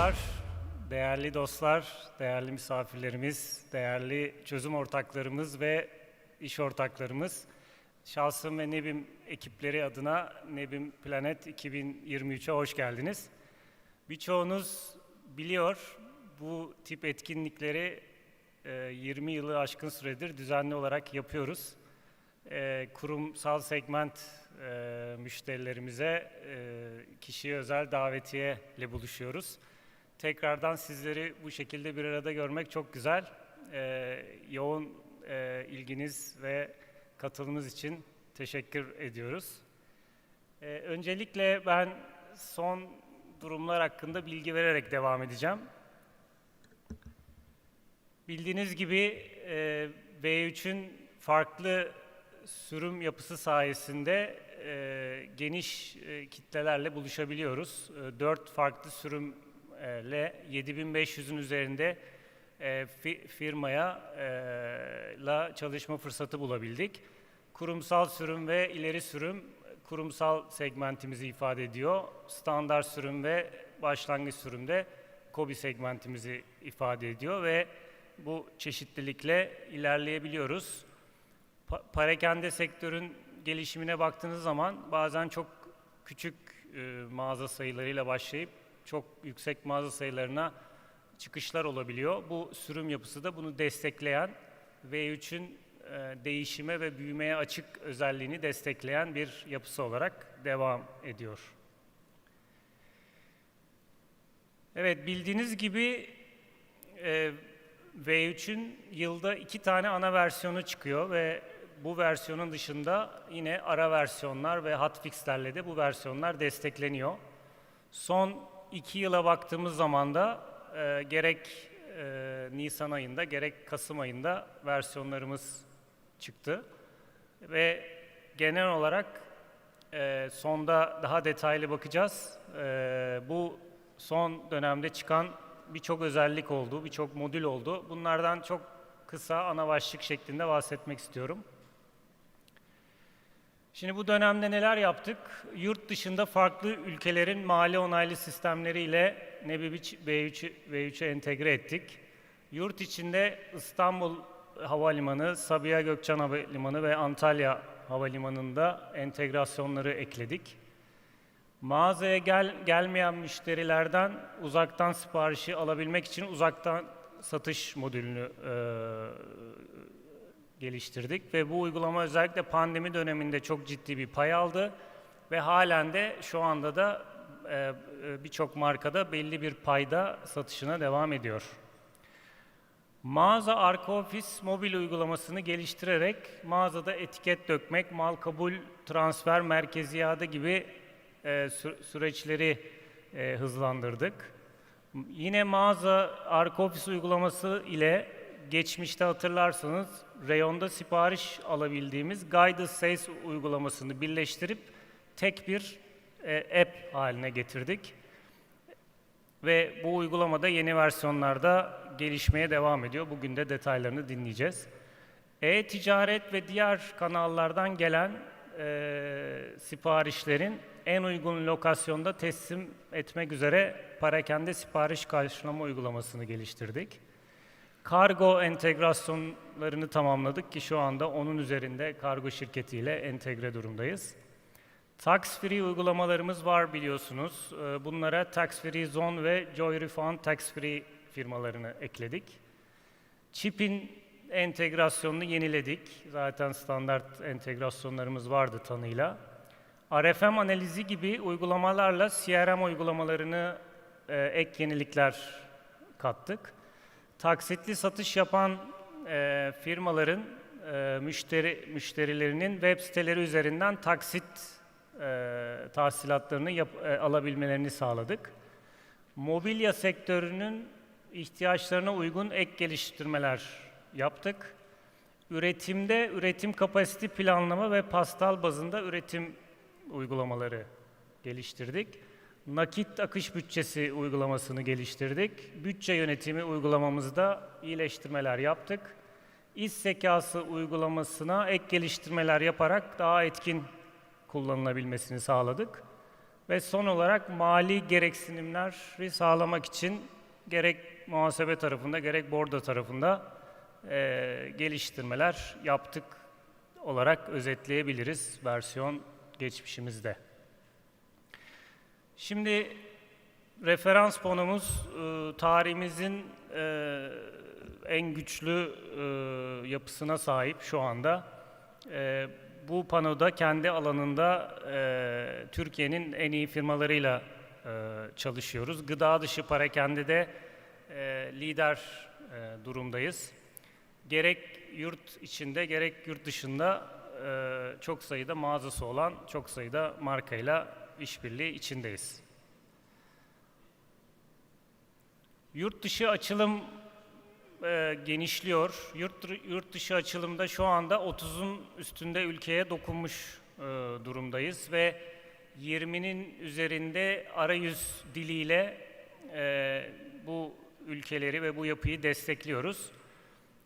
Merhabalar, değerli dostlar, değerli misafirlerimiz, değerli çözüm ortaklarımız ve iş ortaklarımız. Şahsım ve Nebim ekipleri adına Nebim Planet 2023'e hoş geldiniz. Birçoğunuz biliyor, bu tip etkinlikleri e, 20 yılı aşkın süredir düzenli olarak yapıyoruz. E, Kurumsal segment e, müşterilerimize e, kişiye özel davetiye ile buluşuyoruz. Tekrardan sizleri bu şekilde bir arada görmek çok güzel. E, yoğun e, ilginiz ve katılımınız için teşekkür ediyoruz. E, öncelikle ben son durumlar hakkında bilgi vererek devam edeceğim. Bildiğiniz gibi e, V3'ün farklı sürüm yapısı sayesinde e, geniş e, kitlelerle buluşabiliyoruz. E, Dört farklı sürümle 7500'ün üzerinde e, fi- firmaya e, la çalışma fırsatı bulabildik. Kurumsal sürüm ve ileri sürüm kurumsal segmentimizi ifade ediyor. Standart sürüm ve başlangıç sürümde KOBİ segmentimizi ifade ediyor ve bu çeşitlilikle ilerleyebiliyoruz. Pa- Parakende sektörün gelişimine baktığınız zaman bazen çok küçük e, mağaza sayılarıyla başlayıp çok yüksek mağaza sayılarına çıkışlar olabiliyor. Bu sürüm yapısı da bunu destekleyen V3'ün e, değişime ve büyümeye açık özelliğini destekleyen bir yapısı olarak devam ediyor. Evet bildiğiniz gibi e, V3'ün yılda iki tane ana versiyonu çıkıyor ve bu versiyonun dışında yine ara versiyonlar ve hotfixlerle de bu versiyonlar destekleniyor. Son iki yıla baktığımız zaman da e, gerek e, Nisan ayında gerek Kasım ayında versiyonlarımız çıktı. Ve genel olarak e, sonda daha detaylı bakacağız. E, bu son dönemde çıkan birçok özellik oldu, birçok modül oldu. Bunlardan çok kısa ana başlık şeklinde bahsetmek istiyorum. Şimdi bu dönemde neler yaptık? Yurt dışında farklı ülkelerin mali onaylı sistemleriyle Nebibi V3'ü V3'e entegre ettik. Yurt içinde İstanbul Havalimanı, Sabiha Gökçen Havalimanı ve Antalya Havalimanı'nda entegrasyonları ekledik. Mağazaya gel, gelmeyen müşterilerden uzaktan siparişi alabilmek için uzaktan satış modülünü e, geliştirdik ve bu uygulama özellikle pandemi döneminde çok ciddi bir pay aldı ve halen de şu anda da e, e, birçok markada belli bir payda satışına devam ediyor. Mağaza arka ofis mobil uygulamasını geliştirerek mağazada etiket dökmek, mal kabul, transfer, merkezi iade gibi e, sü- süreçleri e, hızlandırdık. Yine mağaza arka ofis uygulaması ile geçmişte hatırlarsanız reyonda sipariş alabildiğimiz Guided Sales uygulamasını birleştirip tek bir e, app haline getirdik. Ve bu uygulamada yeni versiyonlarda gelişmeye devam ediyor. Bugün de detaylarını dinleyeceğiz. E-ticaret ve diğer kanallardan gelen e, siparişlerin en uygun lokasyonda teslim etmek üzere parakende sipariş karşılama uygulamasını geliştirdik. Kargo entegrasyonlarını tamamladık ki şu anda onun üzerinde kargo şirketiyle entegre durumdayız. Tax free uygulamalarımız var biliyorsunuz. Ee, Bunlara Tax Free Zone ve Joy Refund Tax Free firmalarını ekledik. Chip'in entegrasyonunu yeniledik. Zaten standart entegrasyonlarımız vardı tanıyla. RFM analizi gibi uygulamalarla CRM uygulamalarını e, ek yenilikler kattık. Taksitli satış yapan e, firmaların e, müşteri müşterilerinin web siteleri üzerinden taksit e, tahsilatlarını yap- e, alabilmelerini sağladık. Mobilya sektörünün ihtiyaçlarına uygun ek geliştirmeler yaptık. Üretimde üretim kapasite planlama ve pastal bazında üretim uygulamaları geliştirdik. Nakit akış bütçesi uygulamasını geliştirdik. Bütçe yönetimi uygulamamızda iyileştirmeler yaptık. İş zekası uygulamasına ek geliştirmeler yaparak daha etkin kullanılabilmesini sağladık. Ve son olarak mali gereksinimleri sağlamak için gerek muhasebe tarafında gerek bordo tarafında eee, geliştirmeler yaptık olarak özetleyebiliriz versiyon geçmişimizde. Şimdi referans fonumuz e, tarihimizin e, en güçlü e, yapısına sahip şu anda. Bu panoda kendi alanında Türkiye'nin en iyi firmalarıyla çalışıyoruz. Gıda dışı parakende e, lider durumdayız. Gerek yurt içinde gerek yurt dışında çok sayıda mağazası olan çok sayıda markayla işbirliği içindeyiz. Yurt dışı açılım e, genişliyor. Yurt, yurt dışı açılımda şu anda 30'un üstünde ülkeye dokunmuş e, durumdayız ve 20'nin üzerinde arayüz diliyle e, bu ülkeleri ve bu yapıyı destekliyoruz.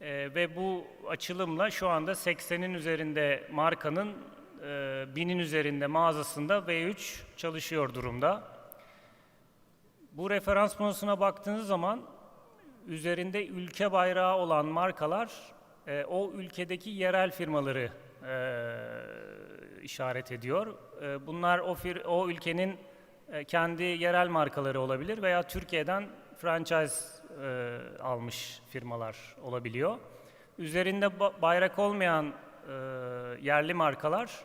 E, ve bu açılımla şu anda 80'in üzerinde markanın e, binin üzerinde mağazasında V3 çalışıyor durumda. Bu referans panosuna baktığınız zaman üzerinde ülke bayrağı olan markalar e, o ülkedeki yerel firmaları e, işaret ediyor. E, bunlar o, fir- o ülkenin e, kendi yerel markaları olabilir veya Türkiye'den franchise e, almış firmalar olabiliyor. Üzerinde ba- bayrak olmayan e, yerli markalar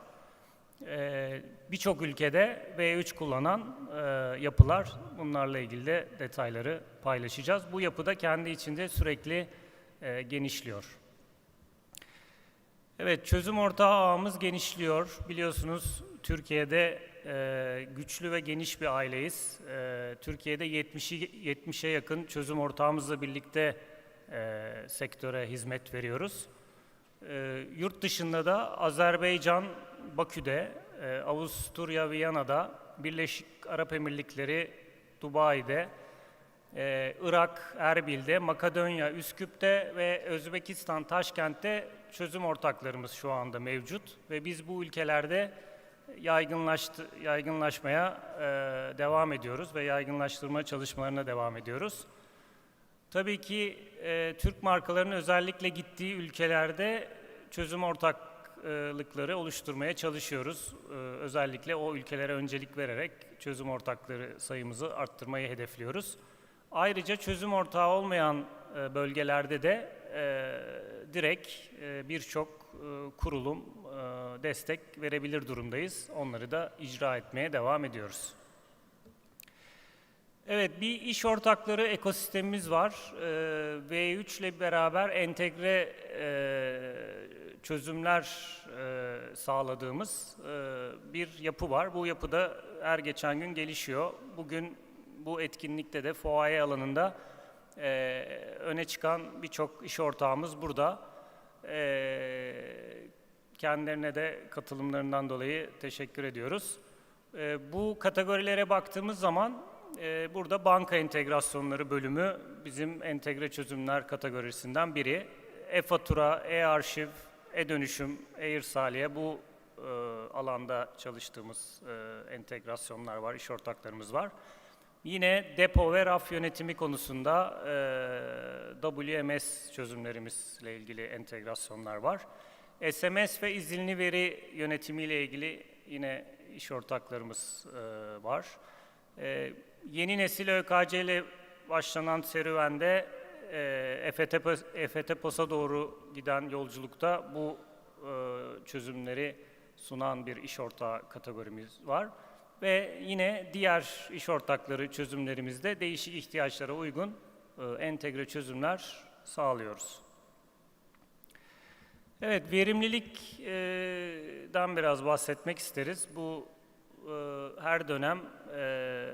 ee, Birçok ülkede V3 kullanan e, yapılar, bunlarla ilgili de detayları paylaşacağız. Bu yapı da kendi içinde sürekli e, genişliyor. Evet, çözüm ortağı ağımız genişliyor. Biliyorsunuz Türkiye'de e, güçlü ve geniş bir aileyiz. E, Türkiye'de 70'i 70'e yakın çözüm ortağımızla birlikte e, sektöre hizmet veriyoruz. E, yurt dışında da Azerbaycan, Bakü'de, e, Avusturya, Viyana'da, Birleşik Arap Emirlikleri, Dubai'de, e, Irak, Erbil'de, Makedonya, Üsküp'te ve Özbekistan, Taşkent'te çözüm ortaklarımız şu anda mevcut ve biz bu ülkelerde yaygınlaştı, yaygınlaşmaya e, devam ediyoruz ve yaygınlaştırma çalışmalarına devam ediyoruz. Tabii ki e, Türk markalarının özellikle gittiği ülkelerde çözüm ortaklıkları oluşturmaya çalışıyoruz. E, özellikle o ülkelere öncelik vererek çözüm ortakları sayımızı arttırmayı hedefliyoruz. Ayrıca çözüm ortağı olmayan e, bölgelerde de e, direkt e, birçok e, kurulum e, destek verebilir durumdayız. Onları da icra etmeye devam ediyoruz. Evet, bir iş ortakları ekosistemimiz var. Ee, V3 ile beraber entegre e, çözümler e, sağladığımız e, bir yapı var. Bu yapıda her geçen gün gelişiyor. Bugün bu etkinlikte de fuaye alanında öne çıkan birçok iş ortağımız burada. Kendilerine de katılımlarından dolayı teşekkür ediyoruz. Bu kategorilere baktığımız zaman e, burada banka entegrasyonları bölümü bizim entegre çözümler kategorisinden biri. E-fatura, e-arşiv, e-dönüşüm, e-irsaliye bu e, alanda çalıştığımız e, entegrasyonlar var, iş ortaklarımız var. Yine depo ve raf yönetimi konusunda e, WMS çözümlerimizle ilgili entegrasyonlar var. SMS ve izinli veri yönetimiyle ilgili yine iş ortaklarımız var. E, yeni nesil ÖKC ile başlanan serüvende e, EFT, POS'a doğru giden yolculukta bu e, çözümleri sunan bir iş ortağı kategorimiz var. Ve yine diğer iş ortakları çözümlerimizde değişik ihtiyaçlara uygun e, entegre çözümler sağlıyoruz. Evet, verimlilikten biraz bahsetmek isteriz. Bu her dönem e,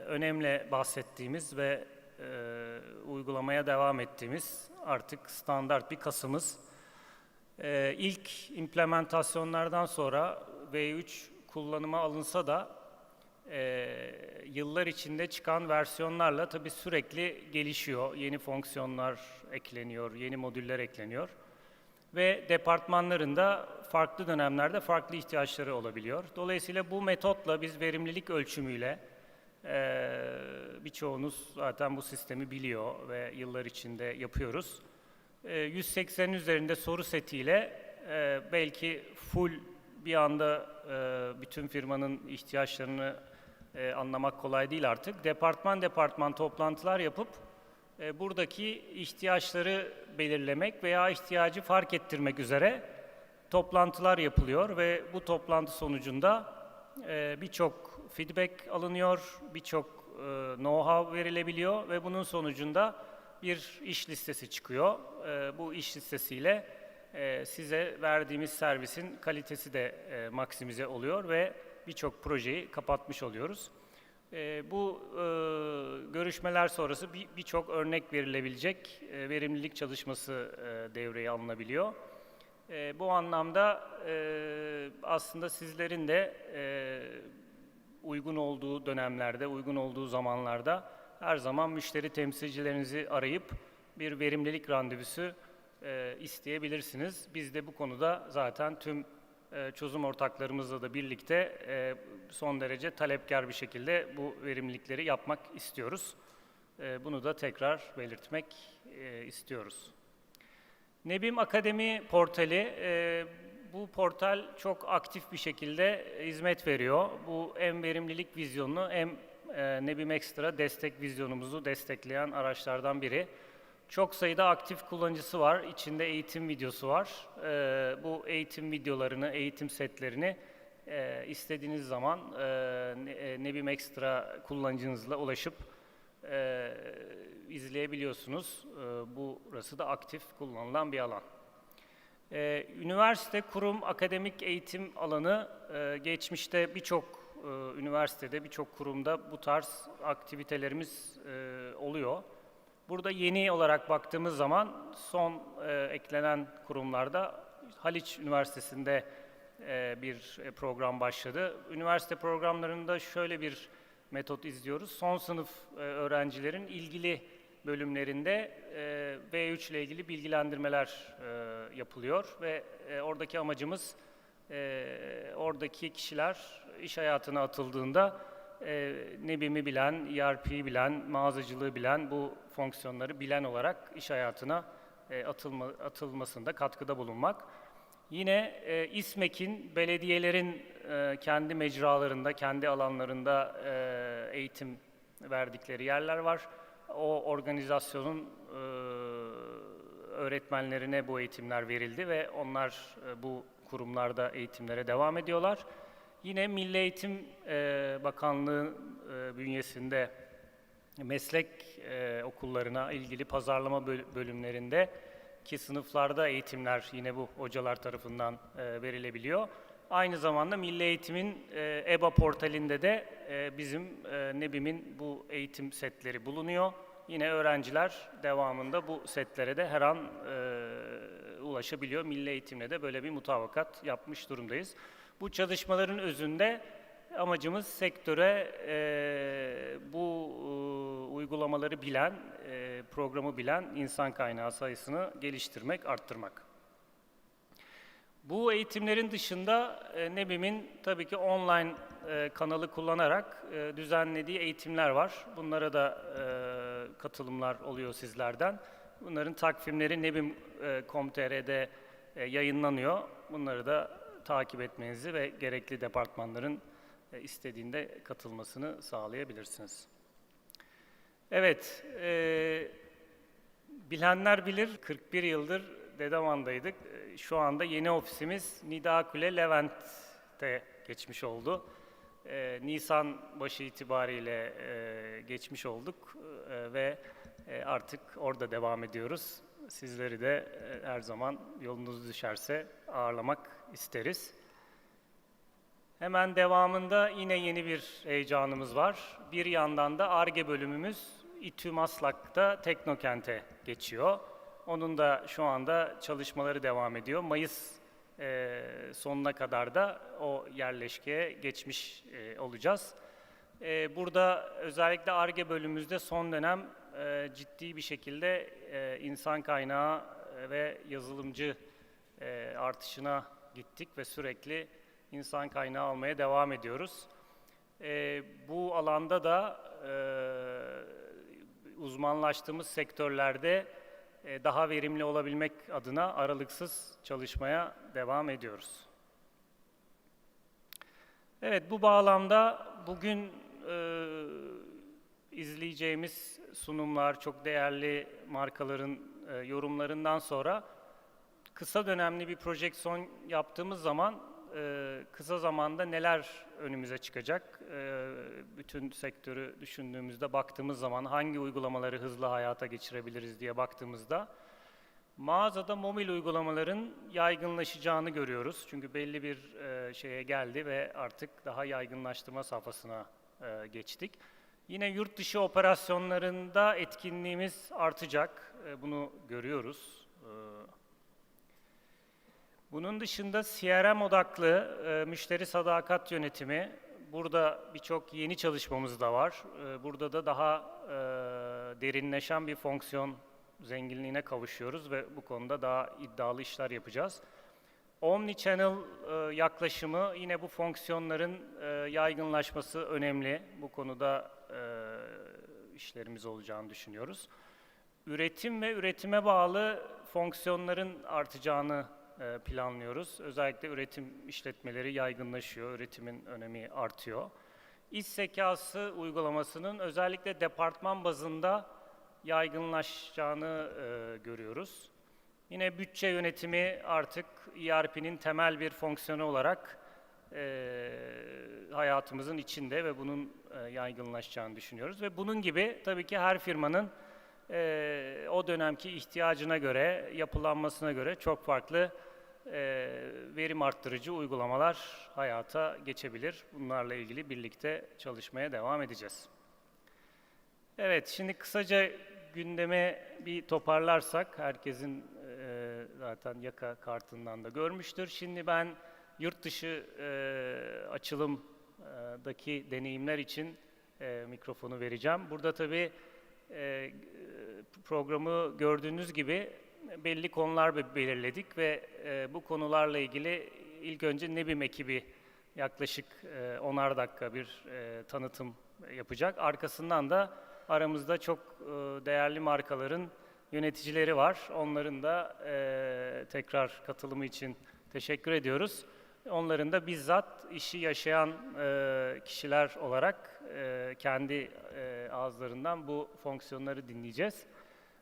önemli bahsettiğimiz ve e, uygulamaya devam ettiğimiz artık standart bir kasımız. E, ilk implementasyonlardan sonra V3 kullanıma alınsa da e, yıllar içinde çıkan versiyonlarla tabii sürekli gelişiyor. Yeni fonksiyonlar ekleniyor, yeni modüller ekleniyor. Ve departmanların da farklı dönemlerde farklı ihtiyaçları olabiliyor. Dolayısıyla bu metotla biz verimlilik ölçümüyle eee birçoğunuz zaten bu sistemi biliyor ve yıllar içinde yapıyoruz. Eee, 180'in üzerinde soru setiyle eee, belki full bir anda eee, bütün firmanın ihtiyaçlarını eee, anlamak kolay değil artık. Departman departman toplantılar yapıp e, buradaki ihtiyaçları belirlemek veya ihtiyacı fark ettirmek üzere toplantılar yapılıyor ve bu toplantı sonucunda e, birçok feedback alınıyor, birçok e, know-how verilebiliyor ve bunun sonucunda bir iş listesi çıkıyor. E, bu iş listesiyle e, size verdiğimiz servisin kalitesi de e, maksimize oluyor ve birçok projeyi kapatmış oluyoruz. E, bu e, görüşmeler sonrası bir- birçok örnek verilebilecek e, verimlilik çalışması e, devreye alınabiliyor. E, bu anlamda e, aslında sizlerin de e, uygun olduğu dönemlerde, uygun olduğu zamanlarda her zaman müşteri temsilcilerinizi arayıp bir verimlilik randevusu e, isteyebilirsiniz. Biz de bu konuda zaten tüm çözüm ortaklarımızla da birlikte e, son derece talepkar bir şekilde bu verimlilikleri yapmak istiyoruz. E, bunu da tekrar belirtmek e, istiyoruz. Nebim Akademi portali, e, bu portal çok aktif bir şekilde hizmet veriyor. Bu hem verimlilik vizyonunu hem e, Nebim Extra destek vizyonumuzu destekleyen araçlardan biri. Çok sayıda aktif kullanıcısı var. İçinde eğitim videosu var. E, bu eğitim videolarını, eğitim setlerini e, istediğiniz zaman e, e, Nebim Extra kullanıcınızla ulaşıp e, izleyebiliyorsunuz. E, burası da aktif kullanılan bir alan. E, üniversite, kurum, akademik eğitim alanı e, geçmişte birçok e, üniversitede, birçok kurumda bu tarz aktivitelerimiz e, oluyor. Burada yeni olarak baktığımız zaman son e, eklenen kurumlarda Haliç Üniversitesi'nde e, bir e, program başladı. Üniversite programlarında şöyle bir metot izliyoruz. Son sınıf e, öğrencilerin ilgili bölümlerinde e, V3 ile ilgili bilgilendirmeler e, yapılıyor ve e, oradaki amacımız e, oradaki kişiler iş hayatına atıldığında e, NEBİM'i bilen, ERP'yi bilen, mağazacılığı bilen, bu fonksiyonları bilen olarak iş hayatına e, atılma, atılmasında katkıda bulunmak. Yine e, İSMEK'in belediyelerin e, kendi mecralarında, kendi alanlarında e, eğitim verdikleri yerler var. O organizasyonun e, öğretmenlerine bu eğitimler verildi ve onlar e, bu kurumlarda eğitimlere devam ediyorlar. Yine Milli Eğitim e, Bakanlığı e, bünyesinde meslek e, okullarına ilgili pazarlama böl- bölümlerinde ki sınıflarda eğitimler yine bu hocalar tarafından verilebiliyor. Aynı zamanda Milli Eğitim'in EBA portalinde de bizim NEBİM'in bu eğitim setleri bulunuyor. Yine öğrenciler devamında bu setlere de her an ulaşabiliyor. Milli Eğitim'le de böyle bir mutabakat yapmış durumdayız. Bu çalışmaların özünde amacımız sektöre e, bu e, uygulamaları bilen, e, programı bilen insan kaynağı sayısını geliştirmek, arttırmak. Bu eğitimlerin dışında e, NEBİM'in tabii ki online e, kanalı kullanarak e, düzenlediği eğitimler var. Bunlara da e, katılımlar oluyor sizlerden. Bunların takvimleri nebim.com.tr'de e, yayınlanıyor. Bunları da takip etmenizi ve gerekli departmanların e, istediğinde katılmasını sağlayabilirsiniz. Evet, e, bilenler bilir 41 yıldır Dedeman'daydık. E, Şu anda yeni ofisimiz Nidakule Levent'te geçmiş oldu. E, Nisan başı itibariyle e, geçmiş olduk e, ve e, artık orada devam ediyoruz. Sizleri de e, her zaman yolunuz düşerse ağırlamak isteriz. Hemen devamında yine yeni bir heyecanımız var. Bir yandan da ARGE bölümümüz İTÜ Maslak'ta Teknokent'e geçiyor. Onun da şu anda çalışmaları devam ediyor. Mayıs e, sonuna kadar da o yerleşkeye geçmiş e, olacağız. E, burada özellikle ARGE bölümümüzde son dönem e, ciddi bir şekilde e, insan kaynağı ve yazılımcı e, artışına gittik ve sürekli insan kaynağı almaya devam ediyoruz. E, bu alanda da e, uzmanlaştığımız sektörlerde e, daha verimli olabilmek adına aralıksız çalışmaya devam ediyoruz. Evet, bu bağlamda bugün e, izleyeceğimiz sunumlar, çok değerli markaların e, yorumlarından sonra kısa dönemli bir projeksiyon yaptığımız zaman e, kısa zamanda neler önümüze çıkacak? E, bütün sektörü düşündüğümüzde, baktığımız zaman hangi uygulamaları hızlı hayata geçirebiliriz diye baktığımızda mağazada mobil uygulamaların yaygınlaşacağını görüyoruz. Çünkü belli bir e, şeye geldi ve artık daha yaygınlaştırma safhasına e, geçtik. Yine yurt dışı operasyonlarında etkinliğimiz artacak. E, bunu görüyoruz. E, bunun dışında CRM odaklı e, müşteri sadakat yönetimi. Burada birçok yeni çalışmamız da var. E, burada da daha e, derinleşen bir fonksiyon zenginliğine kavuşuyoruz ve bu konuda daha iddialı işler yapacağız. Omnichannel e, yaklaşımı yine bu fonksiyonların e, yaygınlaşması önemli. Bu konuda e, işlerimiz olacağını düşünüyoruz. Üretim ve üretime bağlı fonksiyonların artacağını planlıyoruz. Özellikle üretim işletmeleri yaygınlaşıyor, üretimin önemi artıyor. İş zekası uygulamasının özellikle departman bazında yaygınlaşacağını e, görüyoruz. Yine bütçe yönetimi artık ERP'nin temel bir fonksiyonu olarak e, hayatımızın içinde ve bunun e, yaygınlaşacağını düşünüyoruz. Ve bunun gibi tabii ki her firmanın e, o dönemki ihtiyacına göre, yapılanmasına göre çok farklı e, verim arttırıcı uygulamalar hayata geçebilir. Bunlarla ilgili birlikte çalışmaya devam edeceğiz. Evet, şimdi kısaca gündeme bir toparlarsak, herkesin e, zaten yaka kartından da görmüştür. Şimdi ben yurt dışı e, açılımdaki deneyimler için e, mikrofonu vereceğim. Burada tabii e, programı gördüğünüz gibi belli konular be- belirledik ve e, bu konularla ilgili ilk önce Nebim ekibi yaklaşık e, onar dakika bir e, tanıtım yapacak. Arkasından da aramızda çok e, değerli markaların yöneticileri var. Onların da e, tekrar katılımı için teşekkür ediyoruz. Onların da bizzat işi yaşayan e, kişiler olarak e, kendi e, ağızlarından bu fonksiyonları dinleyeceğiz.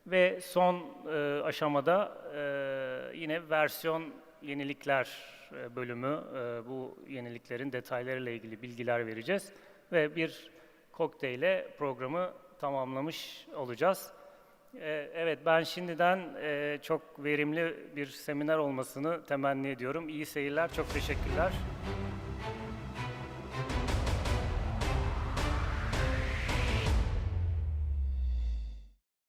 Ve son e, aşamada e, yine versiyon yenilikler e, bölümü e, bu yeniliklerin detaylarıyla ilgili bilgiler vereceğiz ve bir kokteyle programı tamamlamış olacağız. E, evet ben şimdiden e, çok verimli bir seminer olmasını temenni ediyorum. İyi seyirler, çok teşekkürler.